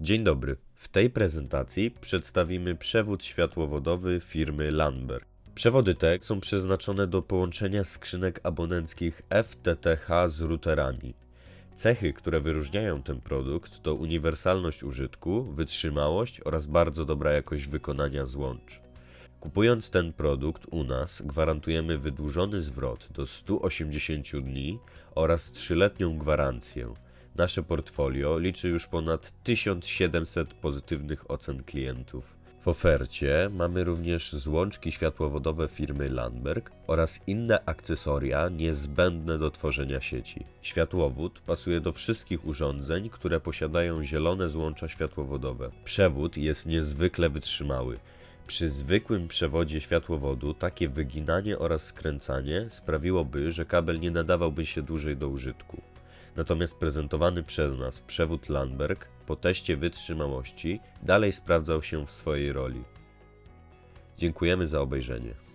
Dzień dobry. W tej prezentacji przedstawimy przewód światłowodowy firmy Landberg. Przewody te są przeznaczone do połączenia skrzynek abonenckich FTTH z routerami. Cechy, które wyróżniają ten produkt to uniwersalność użytku, wytrzymałość oraz bardzo dobra jakość wykonania złącz. Kupując ten produkt u nas, gwarantujemy wydłużony zwrot do 180 dni oraz 3-letnią gwarancję. Nasze portfolio liczy już ponad 1700 pozytywnych ocen klientów. W ofercie mamy również złączki światłowodowe firmy Landberg oraz inne akcesoria niezbędne do tworzenia sieci. Światłowód pasuje do wszystkich urządzeń, które posiadają zielone złącza światłowodowe. Przewód jest niezwykle wytrzymały. Przy zwykłym przewodzie światłowodu takie wyginanie oraz skręcanie sprawiłoby, że kabel nie nadawałby się dłużej do użytku. Natomiast prezentowany przez nas przewód Landberg po teście wytrzymałości dalej sprawdzał się w swojej roli. Dziękujemy za obejrzenie.